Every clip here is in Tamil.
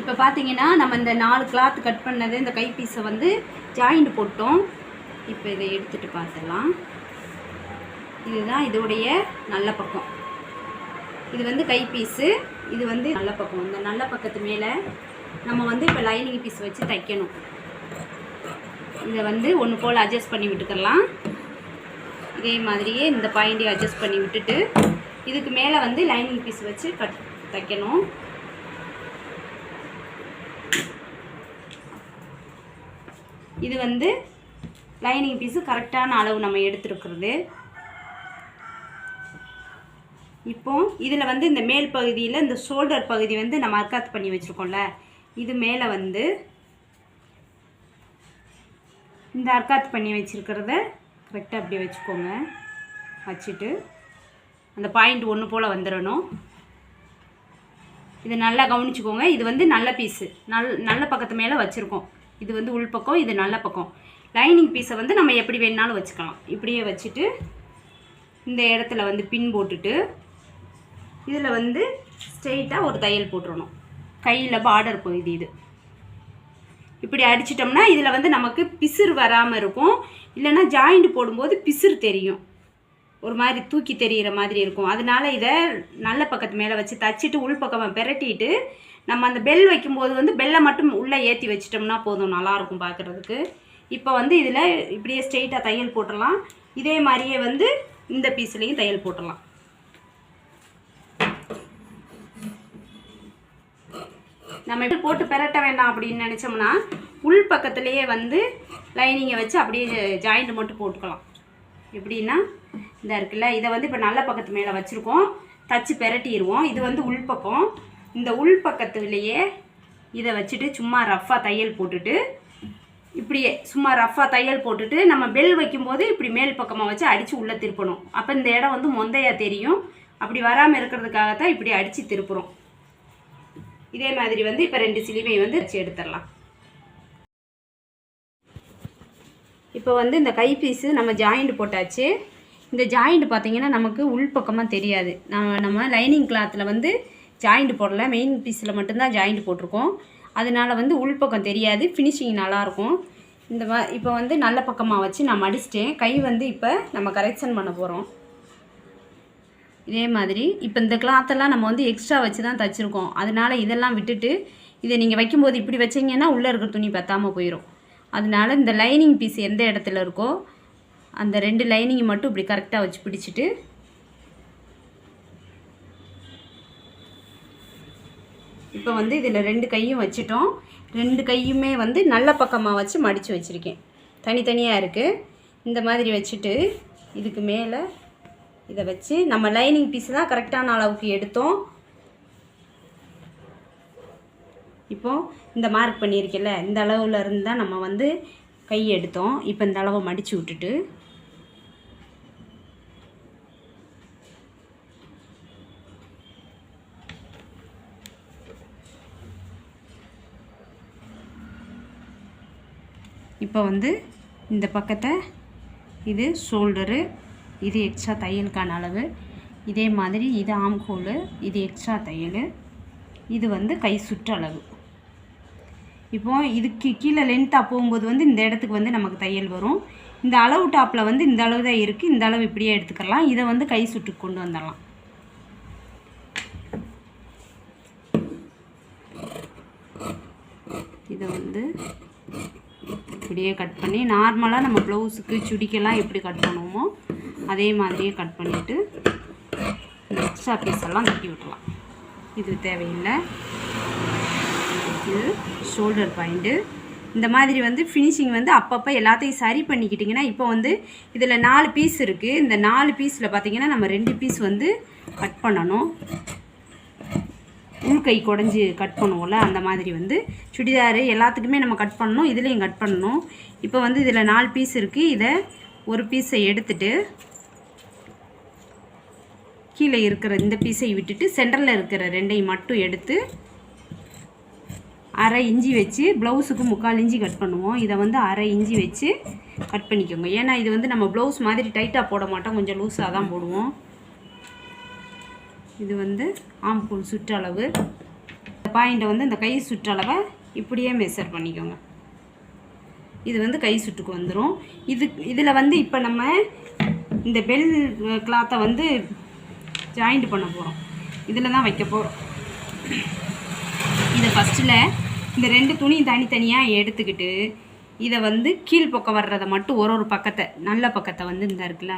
இப்போ பார்த்தீங்கன்னா நம்ம இந்த நாலு கிளாத் கட் பண்ணது இந்த கைப்பீஸை வந்து ஜாயிண்ட் போட்டோம். இப்போ இதை எடுத்துட்டு பார்த்துடலாம் இதுதான் இதோடைய நல்ல பக்கம். இது வந்து கை பீஸு இது வந்து நல்ல பக்கம். இந்த நல்ல பக்கத்து மேலே நம்ம வந்து இப்போ லைனிங் பீஸ் வச்சு தைக்கணும். இதை வந்து ஒன்று போல் அட்ஜஸ்ட் பண்ணி விட்டுக்கலாம். இதே மாதிரியே இந்த பாயிண்டையும் அட்ஜஸ்ட் பண்ணி விட்டுட்டு இதுக்கு மேலே வந்து லைனிங் பீஸ் வச்சு கட் தைக்கணும். இது வந்து லைனிங் பீஸு கரெக்டான அளவு நம்ம எடுத்துருக்கிறது. இப்போ இதில் வந்து இந்த மேல் பகுதியில் இந்த ஷோல்டர் பகுதி வந்து நம்ம அர்க்காத் பண்ணி வச்சுருக்கோம்ல. இது மேலே வந்து இந்த அர்க்காத் பண்ணி வச்சுருக்கிறத கரெக்டாக அப்படியே வச்சுக்கோங்க. வச்சுட்டு அந்த பாயிண்ட் ஒன்று போல் வந்துடணும் இது நல்லா கவனிச்சுக்கோங்க. இது வந்து நல்ல பீஸு நல் நல்ல பக்கத்து மேலே வச்சுருக்கோம். இது வந்து உள்பக்கம் இது நல்ல பக்கம். லைனிங் பீஸை வந்து நம்ம எப்படி வேணுனாலும் வச்சுக்கலாம். இப்படியே வச்சுட்டு இந்த இடத்துல வந்து பின் போட்டுட்டு இதில் வந்து ஸ்ட்ரெயிட்டாக ஒரு தையல் போட்டுடணும் கையில் பார்டர் போயிது இது. இப்படி அடிச்சிட்டோம்னா இதில் வந்து நமக்கு பிசுறு வராமல் இருக்கும். இல்லைன்னா ஜாயிண்ட் போடும்போது பிசுறு தெரியும். ஒரு மாதிரி தூக்கி தெரிகிற மாதிரி இருக்கும். அதனால இதை நல்ல பக்கத்து மேலே வச்சு தச்சுட்டு உள் பக்கமாக பெரட்டிட்டு நம்ம அந்த பெல் வைக்கும்போது வந்து பெல்லை மட்டும் உள்ளே ஏற்றி வச்சிட்டோம்னா போதும். நல்லாயிருக்கும் பார்க்குறதுக்கு. இப்போ வந்து இதில் இப்படியே ஸ்ட்ரெயிட்டாக தையல் போட்டுடலாம் இதே மாதிரியே வந்து இந்த பீஸ்லேயும் தையல் போட்டுடலாம் நம்ம எப்படி போட்டு பெரட்ட வேண்டாம் அப்படின்னு நினச்சோம்னா உள் பக்கத்துலேயே வந்து லைனிங்கை வச்சு அப்படியே ஜாயிண்ட் மட்டும் போட்டுக்கலாம். எப்படின்னா இந்த இருக்குல்ல இதை வந்து இப்போ நல்ல பக்கத்து மேலே வச்சுருக்கோம். தச்சு பெரட்டிடுவோம் இது வந்து உள் பக்கம். இந்த உள் பக்கத்துலேயே இதை வச்சுட்டு சும்மா ரஃப்பாக தையல் போட்டுட்டு இப்படியே சும்மா ரஃப்பாக தையல் போட்டுட்டு நம்ம பெல் வைக்கும்போது இப்படி மேல் பக்கமாக வச்சு அடித்து உள்ளே திருப்பணும். அப்போ இந்த இடம் வந்து மொந்தையாக தெரியும். அப்படி வராமல் இருக்கிறதுக்காகத்தான் இப்படி அடித்து திருப்புறோம். இதே மாதிரி வந்து இப்போ ரெண்டு சிலுவை வந்து வச்சு எடுத்துடலாம். இப்போ வந்து இந்த கைப்பீஸு நம்ம ஜாயிண்ட் போட்டாச்சு. இந்த ஜாயிண்ட் பார்த்தீங்கன்னா நமக்கு உள்பக்கமாக தெரியாது. நம்ம நம்ம லைனிங் கிளாத்தில் வந்து ஜாயிண்ட் போடல. மெயின் பீஸில் மட்டும்தான் ஜாயிண்ட் போட்டிருக்கோம். அதனால வந்து உள்பக்கம் தெரியாது. ஃபினிஷிங் நல்லாயிருக்கும். இந்த மா இப்போ வந்து நல்ல பக்கமாக வச்சு நான் மடிச்சிட்டேன். கை வந்து இப்போ நம்ம கரெக்ஷன் பண்ண போகிறோம் இதே மாதிரி இப்போ இந்த கிளாத்தெல்லாம் நம்ம வந்து எக்ஸ்ட்ரா வச்சு தான் தைச்சிருக்கோம். அதனால இதெல்லாம் விட்டுட்டு இதை நீங்கள் வைக்கும்போது இப்படி வச்சீங்கன்னா உள்ளே இருக்கிற துணி பற்றாமல் போயிடும் அதனால இந்த லைனிங் பீஸ் எந்த இடத்துல இருக்கோ அந்த ரெண்டு லைனிங் மட்டும் இப்படி கரெக்டாக வச்சு பிடிச்சிட்டு இப்போ வந்து இதில் ரெண்டு கையும் வச்சுட்டோம். ரெண்டு கையுமே வந்து நல்ல பக்கமாக வச்சு மடித்து வச்சுருக்கேன். தனித்தனியாக இருக்குது இந்த மாதிரி வச்சுட்டு இதுக்கு மேலே இதை வச்சு நம்ம லைனிங் பீஸ் தான் கரெக்டான அளவுக்கு எடுத்தோம். இப்போது இந்த மார்க் பண்ணியிருக்கல இந்த அளவில் இருந்து தான் நம்ம வந்து கை எடுத்தோம். இப்போ இந்த அளவை மடித்து விட்டுட்டு இப்போ வந்து இந்த பக்கத்தை இது ஷோல்டரு இது எக்ஸ்ட்ரா தையலுக்கான அளவு. இதே மாதிரி இது ஆம்கோல் இது எக்ஸ்ட்ரா தையல். இது வந்து கை சுற்றளவு இப்போ இதுக்கு கீழே லென்த்தாக போகும்போது வந்து இந்த இடத்துக்கு வந்து நமக்கு தையல் வரும். இந்த அளவு டாப்பில் வந்து இந்த அளவு தான் இருக்குது இந்த அளவு இப்படியே எடுத்துக்கலாம். இதை வந்து கை சுட்டு கொண்டு வந்துடலாம். இதை வந்து இப்படியே கட் பண்ணி நார்மலாக நம்ம ப்ளவுஸுக்கு சுடிக்கெல்லாம் எப்படி கட் பண்ணுவோமோ அதே மாதிரியே கட் பண்ணிவிட்டு இந்த எக்ஸ்ட்ரா பீஸ் எல்லாம் தட்டி விட்டுலாம். இது தேவையில்லை. இது ஷோல்டர் பாயிண்ட்டு இந்த மாதிரி வந்து ஃபினிஷிங் வந்து அப்பப்போ எல்லாத்தையும் சரி பண்ணிக்கிட்டிங்கன்னா இப்போ வந்து இதில் நாலு பீஸ் இருக்குது இந்த நாலு பீஸில் பார்த்தீங்கன்னா நம்ம ரெண்டு பீஸ் வந்து கட் பண்ணணும். உள்கை குடஞ்சி கட் பண்ணுவோம்ல அந்த மாதிரி வந்து சுடிதாரு எல்லாத்துக்குமே நம்ம கட் பண்ணணும் இதுலேயும் கட் பண்ணணும். இப்போ வந்து இதில் நாலு பீஸ் இருக்குது இதை ஒரு பீஸை எடுத்துட்டு கீழே இருக்கிற இந்த பீஸை விட்டுட்டு சென்டரில் இருக்கிற ரெண்டையும் மட்டும் எடுத்து அரை இஞ்சி வச்சு ப்ளவுஸுக்கு முக்கால் இஞ்சி கட் பண்ணுவோம். இதை வந்து அரை இஞ்சி வச்சு கட் பண்ணிக்கோங்க. ஏன்னா இது வந்து நம்ம ப்ளவுஸ் மாதிரி டைட்டாக போட மாட்டோம். கொஞ்சம் லூஸாக தான் போடுவோம். இது வந்து ஆம்பூல் சுற்றளவு. பாயிண்ட்டை வந்து இந்த கை சுற்றளவை இப்படியே மெஷர் பண்ணிக்கோங்க. இது வந்து கை சுட்டுக்கு வந்துடும் இது இதில் வந்து இப்போ நம்ம இந்த பெல் கிளாத்தை வந்து ஜாயிண்ட் பண்ண போகிறோம் இதில் தான் வைக்க போகிறோம் இதை ஃபஸ்ட்டில் இந்த ரெண்டு துணி தனித்தனியாக எடுத்துக்கிட்டு இதை வந்து கீழ்ப்பக்கம் வர்றதை மட்டும் ஒரு ஒரு பக்கத்தை நல்ல பக்கத்தை வந்து இந்த இருக்குல்ல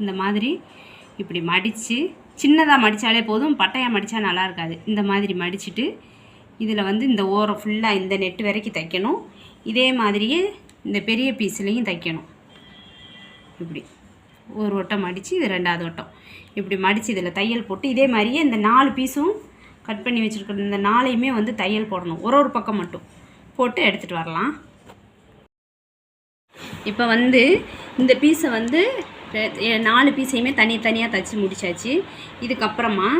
இந்த மாதிரி இப்படி மடித்து சின்னதாக மடித்தாலே போதும் பட்டையாக மடித்தா நல்லா இருக்காது. இந்த மாதிரி மடிச்சுட்டு இதில் வந்து இந்த ஓரம் ஃபுல்லாக இந்த நெட்டு வரைக்கும் தைக்கணும். இதே மாதிரியே இந்த பெரிய பீஸ்லேயும் தைக்கணும். இப்படி. ஒரு வட்டம் மடித்து இது ரெண்டாவது வட்டம் இப்படி மடித்து இதில் தையல் போட்டு இதே மாதிரியே இந்த நாலு பீஸும் கட் பண்ணி வச்சுருக்கிற இந்த நாளையுமே வந்து தையல் போடணும். ஒரு ஒரு பக்கம் மட்டும். போட்டு எடுத்துகிட்டு வரலாம். இப்போ வந்து இந்த பீஸை வந்து நாலு பீஸையுமே தனித்தனியாக தச்சு முடிச்சாச்சு. இதுக்கப்புறமா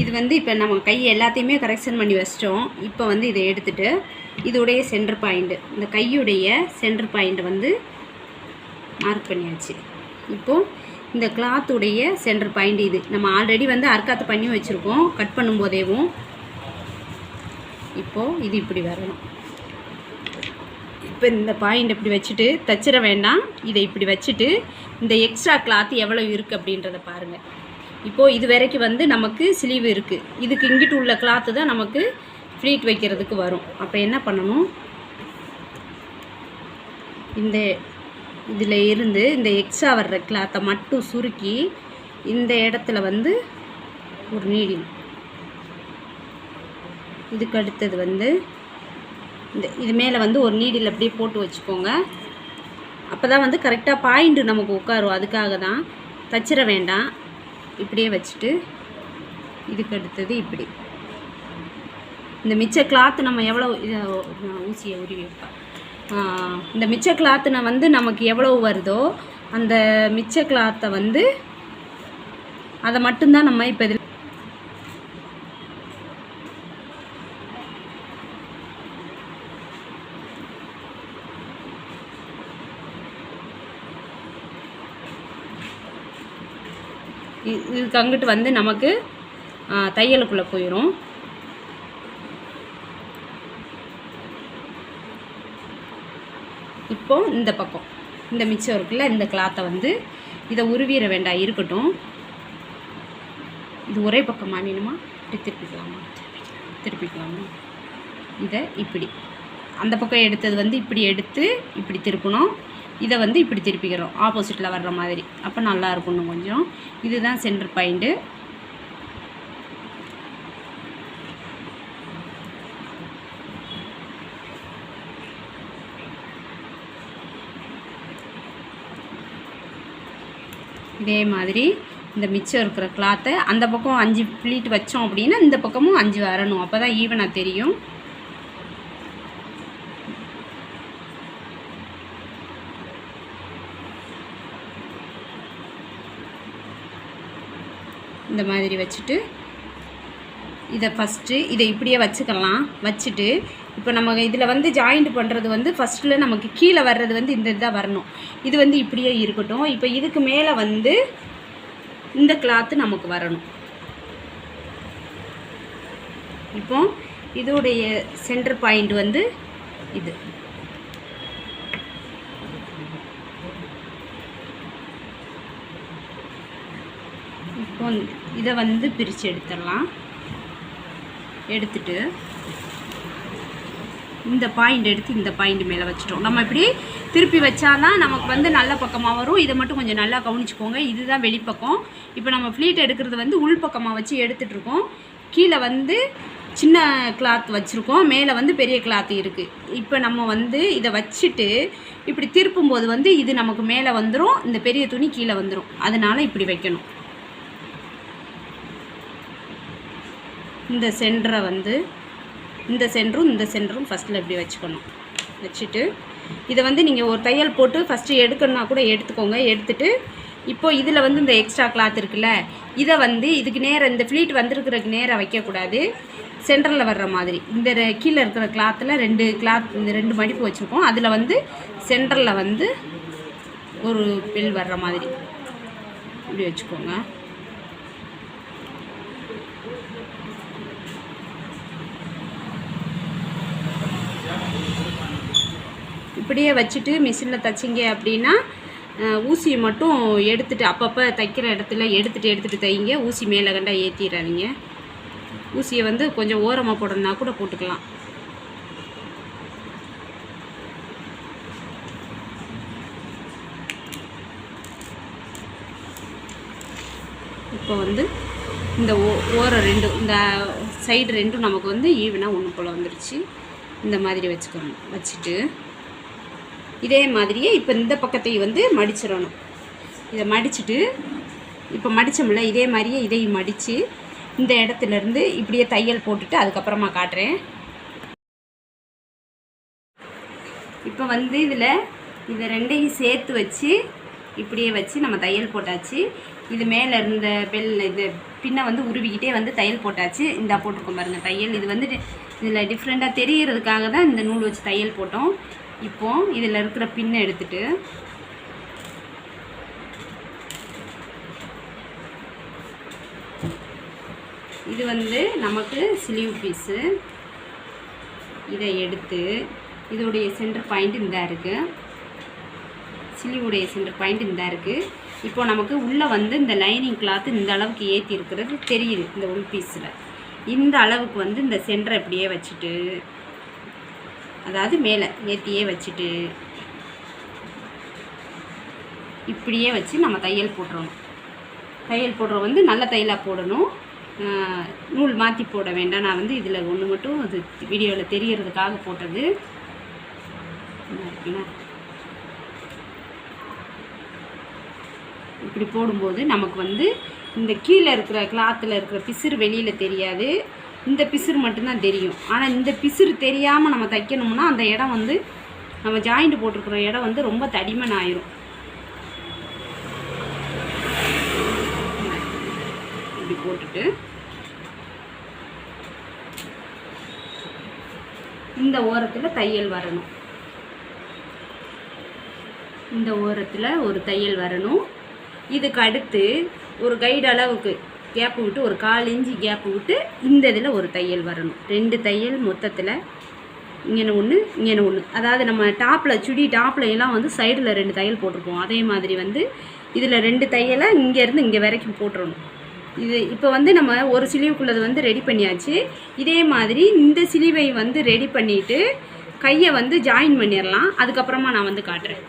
இது வந்து இப்போ நம்ம கை எல்லாத்தையுமே கரெக்ஷன் பண்ணி வச்சிட்டோம். இப்போ வந்து இதை எடுத்துகிட்டு இதோடைய சென்டர் பாயிண்ட்டு இந்த கையுடைய சென்டர் பாயிண்ட் வந்து மார்க் பண்ணியாச்சு. இப்போது இந்த கிளாத்துடைய சென்டர் பாயிண்ட் இது. நம்ம ஆல்ரெடி வந்து அர்க்காத்து பண்ணி வச்சுருக்கோம். கட் பண்ணும்போதேவும் இப்போது இது இப்படி வரணும். இப்போ இந்த பாயிண்ட் இப்படி வச்சுட்டு தச்சிட வேண்டாம். இதை இப்படி வச்சுட்டு இந்த எக்ஸ்ட்ரா கிளாத் எவ்வளோ இருக்குது அப்படின்றத பாருங்கள் இப்போது இது வரைக்கும் வந்து நமக்கு ஸ்லீவ் இருக்குது இதுக்கு இங்கிட்டு உள்ள கிளாத்து தான் நமக்கு ஃப்ளீட் வைக்கிறதுக்கு வரும். அப்போ என்ன பண்ணணும்? இந்த இதில் இருந்து இந்த எக்ஸ்ட்ரா வர்ற கிளாத்தை மட்டும் சுருக்கி இந்த இடத்துல வந்து ஒரு நீடில் இதுக்கு அடுத்தது வந்து இந்த இது மேலே வந்து ஒரு நீடில் அப்படியே போட்டு வச்சுக்கோங்க. அப்போ தான் வந்து கரெக்டாக பாயிண்ட்டு நமக்கு உட்காரும். அதுக்காக தான் தச்சிட வேண்டாம். இப்படியே வச்சுட்டு இதுக்கு அடுத்தது இப்படி. இந்த மிச்ச கிளாத்து நம்ம எவ்வளோ இதை ஊசியை உருவி வைப்பேன் இந்த மிச்ச கிளாத்துன வந்து நமக்கு எவ்வளோ வருதோ அந்த மிச்ச கிளாத்தை வந்து அதை மட்டும்தான் நம்ம இப்போ இதில் இதுக்கு அங்கிட்டு வந்து நமக்கு தையலுக்குள்ளே போயிடும் இப்போ இந்த பக்கம் இந்த மிச்சம் இருக்குல்ல இந்த கிளாத்தை வந்து இதை உருவிட வேண்டாம் இருக்கட்டும். இது ஒரே பக்கம் மாநிலமா? இப்படி திருப்பிக்கலாமா? திருப்பிக்கலாமா? இதை இப்படி. அந்த பக்கம் எடுத்தது வந்து இப்படி எடுத்து இப்படி திருப்பணும். இதை வந்து இப்படி திருப்பிக்கிறோம். ஆப்போசிட்டில் வர்ற மாதிரி. அப்போ நல்லா இருக்கும் கொஞ்சம். இதுதான் சென்டர் பாயிண்ட்டு இதே மாதிரி இந்த மிச்சம் இருக்கிற கிளாத்தை அந்த பக்கம் அஞ்சு ப்ளீட் வச்சோம் அப்படின்னா இந்த பக்கமும் அஞ்சு வரணும். அப்போ தான் ஈவனாக தெரியும். இந்த மாதிரி வச்சுட்டு இதை ஃபஸ்ட்டு இதை இப்படியே வச்சுக்கலாம். வச்சுட்டு இப்போ நம்ம இதில் வந்து ஜாயிண்ட் பண்ணுறது வந்து ஃபஸ்ட்டில் நமக்கு கீழே வர்றது வந்து இந்த இதாக வரணும். இது வந்து இப்படியே இருக்கட்டும். இப்போ இதுக்கு மேலே வந்து இந்த கிளாத்து நமக்கு வரணும். இப்போ இதோடைய சென்டர் பாயிண்ட் வந்து இது. இதை வந்து பிரித்து எடுத்துடலாம். எடுத்துட்டு இந்த பாயிண்ட் எடுத்து இந்த பாயிண்ட் மேலே வச்சுட்டோம். நம்ம இப்படி திருப்பி வச்சாதான் நமக்கு வந்து நல்ல பக்கமாக வரும். இதை மட்டும் கொஞ்சம் நல்லா கவனிச்சுக்கோங்க. இதுதான் வெளிப்பக்கம். இப்போ நம்ம ஃப்ளீட் எடுக்கிறது வந்து உள் பக்கமாக வச்சு எடுத்துகிட்ருக்கோம் கீழே வந்து சின்ன கிளாத் வச்சுருக்கோம். மேலே வந்து பெரிய கிளாத் இருக்குது இப்போ நம்ம வந்து இதை வச்சுட்டு இப்படி திருப்பும்போது வந்து இது நமக்கு மேலே வந்துடும் இந்த பெரிய துணி கீழே வந்துடும் அதனால் இப்படி வைக்கணும். இந்த சென்டரை வந்து இந்த சென்டரும் இந்த சென்டரும் ஃபஸ்ட்டில் இப்படி வச்சுக்கணும். வச்சுட்டு இதை வந்து நீங்கள் ஒரு தையல் போட்டு ஃபஸ்ட்டு எடுக்கணுன்னா கூட எடுத்துக்கோங்க. எடுத்துட்டு இப்போ இதில் வந்து இந்த எக்ஸ்ட்ரா கிளாத் இருக்குல்ல இதை வந்து இதுக்கு நேராக இந்த ஃப்ளீட் வந்துருக்கிறதுக்கு நேராக வைக்கக்கூடாது. சென்டரில் வர்ற மாதிரி. இந்த கீழே இருக்கிற கிளாத்தில் ரெண்டு கிளாத் இந்த ரெண்டு மடிப்பு வச்சுருக்கோம். அதில் வந்து சென்டரில் வந்து ஒரு பில் வர்ற மாதிரி. இப்படி வச்சுக்கோங்க. இப்படியே வச்சுட்டு மிஷினில் தைச்சிங்க அப்படின்னா ஊசியை மட்டும் எடுத்துகிட்டு அப்பப்போ தைக்கிற இடத்துல எடுத்துகிட்டு எடுத்துகிட்டு தைங்க. ஊசி மேலே கண்டா ஏற்றிடாதீங்க ஊசியை வந்து கொஞ்சம் ஓரமாக போடணுன்னா கூட போட்டுக்கலாம். இப்போ வந்து இந்த ஓ ஓரம் ரெண்டும் இந்த சைடு ரெண்டும் நமக்கு வந்து ஈவனாக ஒன்று போல் வந்துருச்சு. இந்த மாதிரி வச்சுக்கணும் வச்சுட்டு இதே மாதிரியே இப்போ இந்த பக்கத்தையும் வந்து மடிச்சிடணும். இதை மடிச்சுட்டு இப்போ மடித்தோம்ல இதே மாதிரியே இதையும் மடித்து இந்த இடத்துல இருந்து இப்படியே தையல் போட்டுட்டு அதுக்கப்புறமா காட்டுறேன். இப்போ வந்து இதில் இதை ரெண்டையும் சேர்த்து வச்சு இப்படியே வச்சு நம்ம தையல் போட்டாச்சு. இது மேலே இருந்த பெல் இது பின்ன வந்து உருவிக்கிட்டே வந்து தையல் போட்டாச்சு. இந்த போட்டிருக்கோம் பாருங்கள் தையல். இது வந்து இதில் டிஃப்ரெண்ட்டாக தெரிகிறதுக்காக தான் இந்த நூல் வச்சு தையல் போட்டோம். இப்போ இதில் இருக்கிற பின்னை எடுத்துட்டு இது வந்து நமக்கு ஸ்லீவ் பீஸு இதை எடுத்து இதோடைய சென்டர் பாயிண்ட் இந்த இருக்குது சிலிவுடைய சென்டர் பாயிண்ட் இந்த இருக்குது இப்போ நமக்கு உள்ளே வந்து இந்த லைனிங் கிளாத் இந்த அளவுக்கு ஏற்றி இருக்கிறது தெரியுது இந்த உள் பீஸில் இந்த அளவுக்கு வந்து இந்த சென்டரை இப்படியே வச்சுட்டு அதாவது மேலே ஏற்றியே வச்சுட்டு இப்படியே வச்சு நம்ம தையல் போட்டுறணும். தையல் போடுற வந்து நல்ல தையலாக போடணும். நூல் மாற்றி போட வேண்டாம். நான் வந்து இதில் ஒன்று மட்டும் அது வீடியோவில் தெரியறதுக்காக போட்டது. என்ன? இப்படி போடும்போது நமக்கு வந்து இந்த கீழே இருக்கிற கிளாத்தில் இருக்கிற பிசிறு வெளியில் தெரியாது. இந்த பிசுறு மட்டும்தான் தெரியும். ஆனால் இந்த பிசுறு தெரியாமல் நம்ம தைக்கணும்னா அந்த இடம் வந்து நம்ம ஜாயிண்ட் போட்டிருக்கிற இடம் வந்து ரொம்ப தடிமன் ஆயிரும். இப்படி போட்டுட்டு இந்த ஓரத்தில் தையல் வரணும். இந்த ஓரத்தில் ஒரு தையல் வரணும். இதுக்கு அடுத்து ஒரு கைடு அளவுக்கு கேப்பு விட்டு ஒரு கால் இஞ்சி கேப்பு விட்டு இந்த இதில் ஒரு தையல் வரணும். ரெண்டு தையல் மொத்தத்தில் இங்கே ஒன்று இங்கே ஒன்று. அதாவது நம்ம டாப்பில் சுடி டாப்பில் எல்லாம் வந்து சைடில் ரெண்டு தையல் போட்டிருப்போம். அதே மாதிரி வந்து இதில் ரெண்டு தையலை இங்கேருந்து இங்கே வரைக்கும் போட்டுறணும். இது இப்போ வந்து நம்ம ஒரு சிலிவுக்குள்ளது வந்து ரெடி பண்ணியாச்சு. இதே மாதிரி இந்த சிலிவை வந்து ரெடி பண்ணிவிட்டு கையை வந்து ஜாயின் பண்ணிடலாம். அதுக்கப்புறமா நான் வந்து காட்டுறேன்.